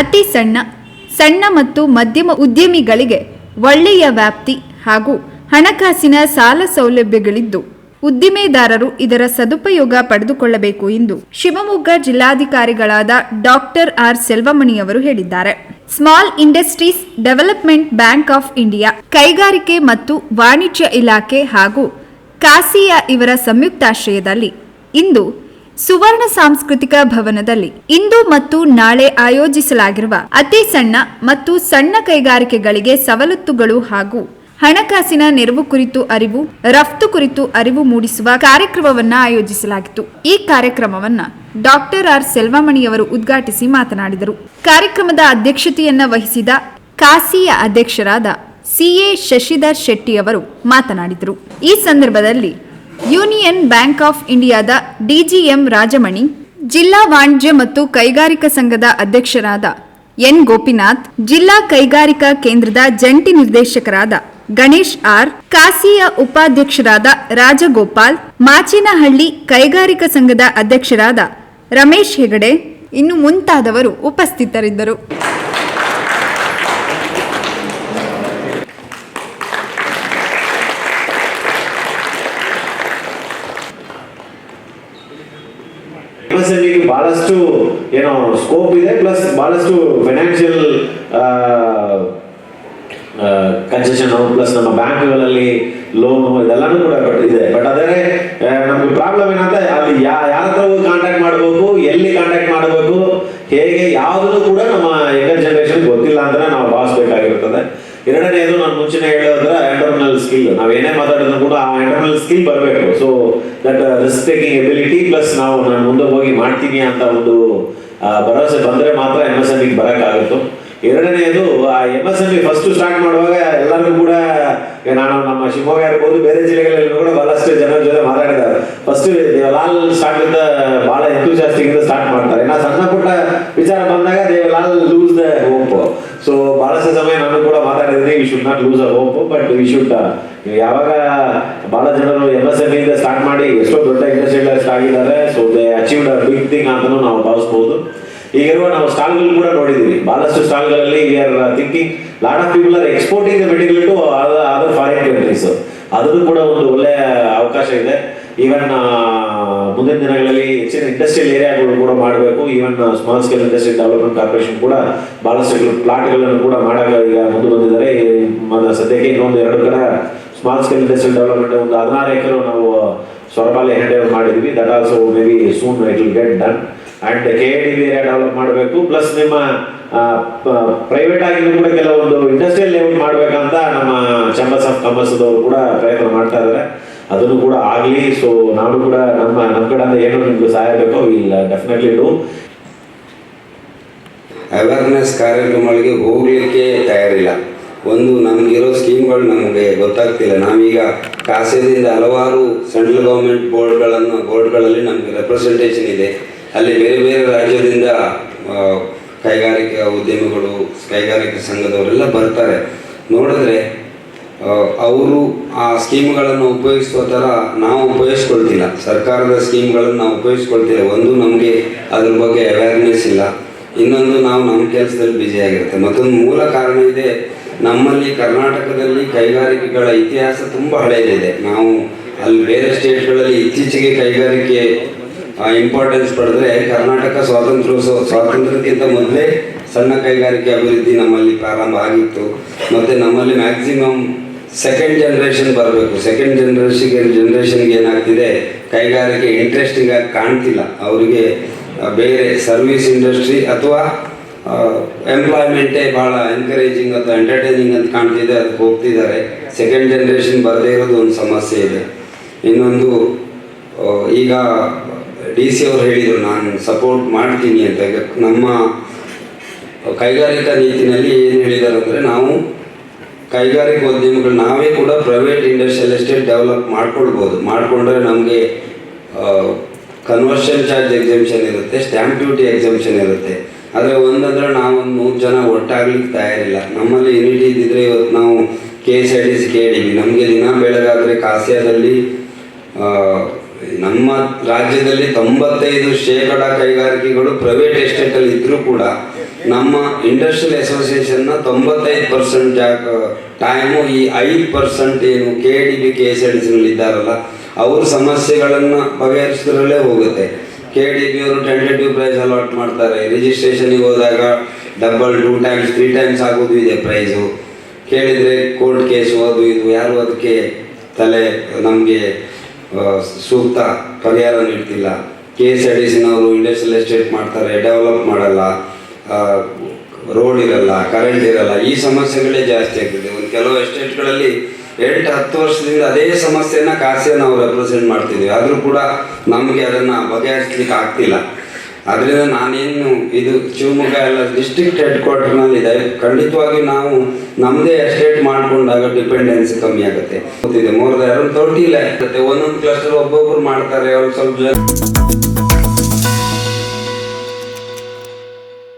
ಅತಿ ಸಣ್ಣ ಸಣ್ಣ ಮತ್ತು ಮಧ್ಯಮ ಉದ್ಯಮಿಗಳಿಗೆ ಒಳ್ಳೆಯ ವ್ಯಾಪ್ತಿ ಹಾಗೂ ಹಣಕಾಸಿನ ಸಾಲ ಸೌಲಭ್ಯಗಳಿದ್ದು, ಉದ್ದಿಮೆದಾರರು ಇದರ ಸದುಪಯೋಗ ಪಡೆದುಕೊಳ್ಳಬೇಕು ಎಂದು ಶಿವಮೊಗ್ಗ ಜಿಲ್ಲಾಧಿಕಾರಿಗಳಾದ ಡಾಕ್ಟರ್ ಆರ್ ಸೆಲ್ವಮಣಿಯವರು ಹೇಳಿದ್ದಾರೆ. Small industries development bank of India ಕೈಗಾರಿಕೆ ಮತ್ತು ವಾಣಿಜ್ಯ ಇಲಾಖೆ ಹಾಗೂ ಕಾಸಿಯಾ ಇವರ ಸಂಯುಕ್ತಾಶ್ರಯದಲ್ಲಿ ಇಂದು ಸುವರ್ಣ ಸಾಂಸ್ಕೃತಿಕ ಭವನದಲ್ಲಿ ಇಂದು ಮತ್ತು ನಾಳೆ ಆಯೋಜಿಸಲಾಗಿರುವ ಅತಿ ಸಣ್ಣ ಮತ್ತು ಸಣ್ಣ ಕೈಗಾರಿಕೆಗಳಿಗೆ ಸವಲತ್ತುಗಳು ಹಾಗೂ ಹಣಕಾಸಿನ ನೆರವು ಕುರಿತು ಅರಿವು, ರಫ್ತು ಕುರಿತು ಅರಿವು ಮೂಡಿಸುವ ಕಾರ್ಯಕ್ರಮವನ್ನ ಆಯೋಜಿಸಲಾಗಿತ್ತು. ಈ ಕಾರ್ಯಕ್ರಮವನ್ನ ಡಾಕ್ಟರ್ ಆರ್ ಸೆಲ್ವಮಣಿಯವರು ಉದ್ಘಾಟಿಸಿ ಮಾತನಾಡಿದರು. ಕಾರ್ಯಕ್ರಮದ ಅಧ್ಯಕ್ಷತೆಯನ್ನ ವಹಿಸಿದ ಕಾಸಿಯ ಅಧ್ಯಕ್ಷರಾದ ಸಿಎ ಶಶಿಧರ್ ಶೆಟ್ಟಿ ಅವರು ಮಾತನಾಡಿದರು. ಈ ಸಂದರ್ಭದಲ್ಲಿ ಯೂನಿಯನ್ ಬ್ಯಾಂಕ್ ಆಫ್ ಇಂಡಿಯಾದ ಡಿಜಿಎಂ ರಾಜಮಣಿ, ಜಿಲ್ಲಾ ವಾಣಿಜ್ಯ ಮತ್ತು ಕೈಗಾರಿಕಾ ಸಂಘದ ಅಧ್ಯಕ್ಷರಾದ ಎನ್ ಗೋಪಿನಾಥ್, ಜಿಲ್ಲಾ ಕೈಗಾರಿಕಾ ಕೇಂದ್ರದ ಜಂಟಿ ನಿರ್ದೇಶಕರಾದ ಗಣೇಶ್ ಆರ್, ಕಾಸಿಯ ಉಪಾಧ್ಯಕ್ಷರಾದ ರಾಜಗೋಪಾಲ್, ಮಾಚಿನಹಳ್ಳಿ ಕೈಗಾರಿಕಾ ಸಂಘದ ಅಧ್ಯಕ್ಷರಾದ ರಮೇಶ್ ಹೆಗಡೆ, ಇನ್ನು ಮುಂತಾದವರು ಉಪಸ್ಥಿತರಿದ್ದರು. ಎಂಎಸ್ಎಂಇಗೆ ಬಹಳಷ್ಟು ಏನೋ ಸ್ಕೋಪ್ ಇದೆ ಪ್ಲಸ್ ಬಹಳಷ್ಟು ಫೈನಾನ್ಷಿಯಲ್ ಕನ್ಸೆಷನ್ ಪ್ಲಸ್ ನಮ್ಮ ಬ್ಯಾಂಕ್ಗಳಲ್ಲಿ ಲೋನು ಇದೆಲ್ಲಾನು ಕೂಡ ಇದೆ. ಬಟ್ ಅದೇ ಆ, ನಮ್ಗೆ ಪ್ರಾಬ್ಲಮ್ ಏನಂತ ಅಲ್ಲಿ ಯಾ ಯಾರ ಹತ್ರ ಕಾಂಟ್ಯಾಕ್ಟ್ ಮಾಡಬೇಕು ಎಲ್ಲಿ ಕಾಂಟ್ಯಾಕ್ಟ್ ಮಾಡಬೇಕು ಹೇಗೆ ಯಾವುದನ್ನು ಕೂಡ ನಮ್ಮ ಯಂಗರ್ ಜನರೇಷನ್ ಗೊತ್ತಿಲ್ಲ ಅಂತ ನಾವು ಭಾವಿಸ್ಬೇಕಾಗಿರ್ತದೆ. ಎರಡನೇದು ನಾನು ಮುಂಚೆನೆ ಎಂಟರ್ನಲ್ ಸ್ಕಿಲ್ ನಾವು ಏನೇ ಮಾತಾಡಿದ್ರು ಕೂಡ ಆ ಎಂಟರ್ನಲ್ ಸ್ಕಿಲ್ ಬರಬೇಕು. So that risk taking ability plus ನಾವು ನಾನು ಮುಂದೆ ಹೋಗಿ ಮಾಡ್ತೀನಿ ಅಂತ ಒಂದು ಭರವಸೆ ಬಂದ್ರೆ ಮಾತ್ರ ಎಂ ಎಸ್ ಎಂ ಬರೋಕ್ಕಾಗುತ್ತೋ. ಎರಡನೆಯದು ಆ M S M first start ಮಾಡುವಾಗ ಎಲ್ಲರಿಗೂ ಕೂಡ ನಾನು ನಮ್ಮ ಶಿವಮೊಗ್ಗ ಇರ್ಬೋದು, ಬೇರೆ ಜಿಲ್ಲೆಗಳಲ್ಲಿ ಕೂಡ ಬಹಳಷ್ಟು ಜನರ ಜೊತೆ ಮಾತಾಡಿದ್ದಾರೆ. ಫಸ್ಟ್ ದೇವಲಾಲ್ ಸ್ಟಾರ್ಟ್ ಇಂದ ಬಹಳ ಎಂತೂಜಾಸ್ಟಿಂದ ಸ್ಟಾರ್ಟ್ ಮಾಡ್ತಾರೆ. ನಾ ಸಣ್ಣ ಪುಟ್ಟ ವಿಚಾರ ಬಂದಾಗ they'll all lose the hope so ಬಹಳಷ್ಟು ಸಮಯ ನಾನು ಕೂಡ ಮಾತಾಡಿದ್ರೆ we should not lose a hope but we should ಯಾವಾಗ ಬಹಳ ಜನರು ಎಂ ಎಸ್ ಎಂ ಇಂದ ಸ್ಟಾರ್ಟ್ ಮಾಡಿ ಎಷ್ಟೋ ದೊಡ್ಡ ಇಂಡಸ್ಟ್ರಿಯಲಿಸ್ಟ್ ಆಗಿದ್ದಾರೆ so they achieved a big thing ಅಂತಲೂ ನಾವು ಭಾವಿಸ್ಬೋದು. ಈಗಿರುವ ನಾವು ಸ್ಟಾಲ್ಗಳು ಕೂಡ ನೋಡಿದ್ದೀವಿ ಬಹಳಷ್ಟು ಸ್ಟಾಲ್ಗಳಲ್ಲಿ we are thinking lot of people are exporting the material to other foreign countries ಅದನ್ನು ಕೂಡ ಒಂದು ಒಳ್ಳೆಯ ಅವಕಾಶ ಇದೆ. ಈವನ್ ಮುಂದಿನ ದಿನಗಳಲ್ಲಿ ಹೆಚ್ಚಿನ ಇಂಡಸ್ಟ್ರಿಯಲ್ ಏರಿಯಾಗಳು ಕೂಡ ಮಾಡಬೇಕು. Even small scale industry development corporation ಕೂಡ ಬಹಳಷ್ಟು ಪ್ಲಾಟ್ಗಳನ್ನು ಕೂಡ ಮಾಡಾಗ ಈಗ ಮುಂದೆ ಬಂದಿದ್ದಾರೆ. ಸದ್ಯಕ್ಕೆ ಇನ್ನೊಂದು ಎರಡು ಕಡೆ ಸ್ಮಾಲ್ ಸ್ಕೇಲ್ ಇಂಡಸ್ಟ್ರಿಯಲ್ ಡೆವಲಪ್ಮೆಂಟ್ ಒಂದು ಹದಿನಾರು ಎಕರೆ ನಾವು ಸೊರಬಾಲೆ ಹ್ಯಾಂಡ್ ಮಾಡಿದ್ವಿ. That also may be soon it will get done and K D area develop ಮಾಡಬೇಕು. ಪ್ಲಸ್ ನಿಮ್ಮ ಪ್ರೈವೇಟ್ ಆಗಿ ಕೂಡ ಕೆಲವೊಂದು ಇಂಡಸ್ಟ್ರಿಯಲ್ ಲೆವೆಲ್ ಮಾಡಬೇಕಂತ ನಮ್ಮ ಚಂಬಸ್ ಆಫ್ ಕಾಮರ್ಸ್ದವರು ಕೂಡ ಪ್ರಯತ್ನ ಮಾಡ್ತಾ ಇದ್ದಾರೆ. ಅದನ್ನು ಕೂಡ ಆಗಲಿ. ಸೊ ನಾನು ಕೂಡ ನಮ್ಮ ನಮ್ಮ ಕಡೆಯಿಂದ ಏನೋ ನಿಮ್ಗೆ ಸಹಾಯ ಬೇಕೋ ಇಲ್ಲ ಡೆಫಿನೆಟ್ಲಿ ಡೂ ಅವೇರ್ನೆಸ್ ಕಾರ್ಯಕ್ರಮಗಳಿಗೆ ಹೋಗಲಿಕ್ಕೆ ತಯಾರಿಲ್ಲ. ಒಂದು, ನಮಗಿರೋ ಸ್ಕೀಮ್ಗಳು ನಮಗೆ ಗೊತ್ತಾಗ್ತಿಲ್ಲ. ನಾವೀಗ ಕಾಸದಿಂದ ಹಲವಾರು ಸೆಂಟ್ರಲ್ ಗೌರ್ಮೆಂಟ್ ಬೋರ್ಡ್ಗಳನ್ನು ಬೋರ್ಡ್ಗಳಲ್ಲಿ ನಮಗೆ ರೆಪ್ರೆಸೆಂಟೇಷನ್ ಇದೆ. ಅಲ್ಲಿ ಬೇರೆ ಬೇರೆ ರಾಜ್ಯದಿಂದ ಕೈಗಾರಿಕಾ ಉದ್ಯಮಿಗಳು, ಕೈಗಾರಿಕಾ ಸಂಘದವರೆಲ್ಲ ಬರ್ತಾರೆ. ನೋಡಿದ್ರೆ ಅವರು ಆ ಸ್ಕೀಮ್ಗಳನ್ನು ಉಪಯೋಗಿಸುವ ಥರ ನಾವು ಉಪಯೋಗಿಸ್ಕೊಳ್ತಿಲ್ಲ. ಸರ್ಕಾರದ ಸ್ಕೀಮ್ಗಳನ್ನು ನಾವು ಉಪಯೋಗಿಸ್ಕೊಳ್ತಿಲ್ಲ. ಒಂದು ನಮಗೆ ಅದ್ರ ಬಗ್ಗೆ ಅವೇರ್ನೆಸ್ ಇಲ್ಲ. ಇನ್ನೊಂದು ನಾವು ನಮ್ಮ ಕೆಲಸದಲ್ಲಿ ಬ್ಯುಸಿ ಆಗಿರುತ್ತೆ. ಮತ್ತೊಂದು ಮೂಲ ಕಾರಣ ಇದೆ, ನಮ್ಮಲ್ಲಿ ಕರ್ನಾಟಕದಲ್ಲಿ ಕೈಗಾರಿಕೆಗಳ ಇತಿಹಾಸ ತುಂಬ ಹಳೆಯದಿದೆ. ನಾವು ಅಲ್ಲಿ ಬೇರೆ ಸ್ಟೇಟ್ಗಳಲ್ಲಿ ಇತ್ತೀಚೆಗೆ ಕೈಗಾರಿಕೆ ಇಂಪಾರ್ಟೆನ್ಸ್ ಪಡೆದ್ರೆ ಕರ್ನಾಟಕ ಸ್ವಾತಂತ್ರ್ಯೋತ್ಸವ, ಸ್ವಾತಂತ್ರ್ಯಕ್ಕಿಂತ ಮೊದಲೇ ಸಣ್ಣ ಕೈಗಾರಿಕೆ ಅಭಿವೃದ್ಧಿ ನಮ್ಮಲ್ಲಿ ಪ್ರಾರಂಭ ಆಗಿತ್ತು. ಮತ್ತು ನಮ್ಮಲ್ಲಿ ಮ್ಯಾಕ್ಸಿಮಮ್ ಸೆಕೆಂಡ್ ಜನ್ರೇಷನ್ ಬರಬೇಕು. ಸೆಕೆಂಡ್ ಜನ್ರೇಷನ್ ಜನ್ರೇಷನ್ಗೆ ಏನಾಗ್ತಿದೆ? ಕೈಗಾರಿಕೆ ಇಂಟ್ರೆಸ್ಟಿಂಗ್ ಆಗಿ ಕಾಣ್ತಿಲ್ಲ. ಅವರಿಗೆ ಬೇರೆ ಸರ್ವಿಸ್ ಇಂಡಸ್ಟ್ರಿ ಅಥವಾ ಎಂಪ್ಲಾಯ್ಮೆಂಟೇ ಭಾಳ ಎನ್ಕರೇಜಿಂಗ್ ಅಥವಾ ಎಂಟರ್ಟೈನಿಂಗ್ ಅಂತ ಕಾಣ್ತಿದೆ, ಅದಕ್ಕೆ ಹೋಗ್ತಿದ್ದಾರೆ. ಸೆಕೆಂಡ್ ಜನ್ರೇಷನ್ ಬರದೇ ಇರೋದು ಒಂದು ಸಮಸ್ಯೆ ಇದೆ. ಇನ್ನೊಂದು ಈಗ ಡಿ ಸಿ ಅವರು ಹೇಳಿದರು, ನಾನು ಸಪೋರ್ಟ್ ಮಾಡ್ತೀನಿ ಅಂತ. ನಮ್ಮ ಕೈಗಾರಿಕಾ ನೀತಿನಲ್ಲಿ ಏನು ಹೇಳಿದ್ದಾರೆ ಅಂದರೆ ನಾವು ಕೈಗಾರಿಕಾ ಉದ್ಯಮಗಳು ನಾವೇ ಕೂಡ ಪ್ರೈವೇಟ್ ಇಂಡಸ್ಟ್ರಿಯಲ್ ಎಸ್ಟೇಟ್ ಡೆವಲಪ್ ಮಾಡ್ಕೊಳ್ಬೋದು. ಮಾಡಿಕೊಂಡ್ರೆ ನಮಗೆ ಕನ್ವರ್ಷನ್ ಚಾರ್ಜ್ ಎಕ್ಸಮ್ಷನ್ ಇರುತ್ತೆ ಸ್ಟ್ಯಾಂಪ್ ಡ್ಯೂಟಿ ಎಕ್ಸಮ್ಷನ್ ಇರುತ್ತೆ. ಆದರೆ ಒಂದಂದ್ರೆ ನಾವೊಂದು ನೂರು ಜನ ಒಟ್ಟಾಗ್ಲಿಕ್ಕೆ ತಯಾರಿಲ್ಲ. ನಮ್ಮಲ್ಲಿ ಯೂನಿಟಿ ಇದ್ದಿದ್ರೆ ಇವತ್ತು ನಾವು K S I D C K D B ನಮಗೆ ದಿನ ಬೆಳಗಾದರೆ ಕಾಸಿಯಾದಲ್ಲಿ ನಮ್ಮ ರಾಜ್ಯದಲ್ಲಿ ತೊಂಬತ್ತೈದು ಶೇಕಡ ಕೈಗಾರಿಕೆಗಳು ಪ್ರೈವೇಟ್ ಎಸ್ಟೇಟಲ್ಲಿ ಇದ್ದರೂ ಕೂಡ ನಮ್ಮ ಇಂಡಸ್ಟ್ರಿಯಲ್ ಅಸೋಸಿಯೇಷನ್ನ ತೊಂಬತ್ತೈದು ಪರ್ಸೆಂಟ್ ಟೈಮು ಈ ಐದು ಪರ್ಸೆಂಟ್ ಏನು K D B K S L ಇದ್ದಾರಲ್ಲ, ಅವ್ರ ಸಮಸ್ಯೆಗಳನ್ನು ಬಗೆಹರಿಸೋದ್ರಲ್ಲೇ ಹೋಗುತ್ತೆ. ಕೆ ಡಿ ಬಿ ಅವರು ಟೆಂಟೇಟಿವ್ ಪ್ರೈಸ್ ಅಲಾಟ್ ಮಾಡ್ತಾರೆ. ರಿಜಿಸ್ಟ್ರೇಷನಿಗೆ ಹೋದಾಗ double two times three times ಆಗೋದು ಇದೆ ಪ್ರೈಸು ಕೇಳಿದರೆ ಕೋರ್ಟ್ ಕೇಸು ಅದು ಇದು ಯಾರು ಅದಕ್ಕೆ ತಲೆ ನಮಗೆ ಸೂಕ್ತ ಪರಿಹಾರ ನೀಡ್ತಿಲ್ಲ. ಕೆ ಎಸ್ ಆರ್ ಡಿ ಸಿನವರು ಇಂಡಸ್ಟ್ರಿಯಲ್ ಎಸ್ಟೇಟ್ ಮಾಡ್ತಾರೆ ಡೆವಲಪ್ ಮಾಡಲ್ಲ ರೋಡ್ ಇರಲ್ಲ ಕರೆಂಟ್ ಇರಲ್ಲ, ಈ ಸಮಸ್ಯೆಗಳೇ ಜಾಸ್ತಿ ಆಗ್ತದೆ. ಒಂದು ಕೆಲವು ಎಸ್ಟೇಟ್ಗಳಲ್ಲಿ ಎಂಟು ಹತ್ತು ವರ್ಷದಿಂದ ಅದೇ ಸಮಸ್ಯೆನ ಕಾಸಿಯನ್ನು ನಾವು ರೆಪ್ರೆಸೆಂಟ್ ಮಾಡ್ತಿದ್ದೀವಿ ಆದರೂ ಕೂಡ ನಮಗೆ ಅದನ್ನು ಬಗೆಹರಿಸ್ಲಿಕ್ಕೆ ಆಗ್ತಿಲ್ಲ. ಅದರಿಂದ ನಾನೇನು ಇದು ಶಿವಮೊಗ್ಗ ಎಲ್ಲ ಡಿಸ್ಟ್ರಿಕ್ಟ್ ಹೆಡ್ ಕ್ವಾರ್ಟರ್ನಲ್ಲಿ ಇದೆ. ಖಂಡಿತವಾಗಿ ನಾವು ನಮ್ಮದೇ ಎಸ್ಟೇಟ್ ಮಾಡ್ಕೊಂಡಾಗ ಡಿಪೆಂಡೆನ್ಸಿ ಕಮ್ಮಿ ಆಗುತ್ತೆ. ಗೊತ್ತಿದೆ ಮೋರ್ ದರ್ ತರ್ಟಿ ಲ್ಯಾಕ್ ಒಂದೊಂದು ಕ್ಲಸ್ಟರ್ ಒಬ್ಬೊಬ್ರು ಮಾಡ್ತಾರೆ. ಅವ್ರು ಸ್ವಲ್ಪ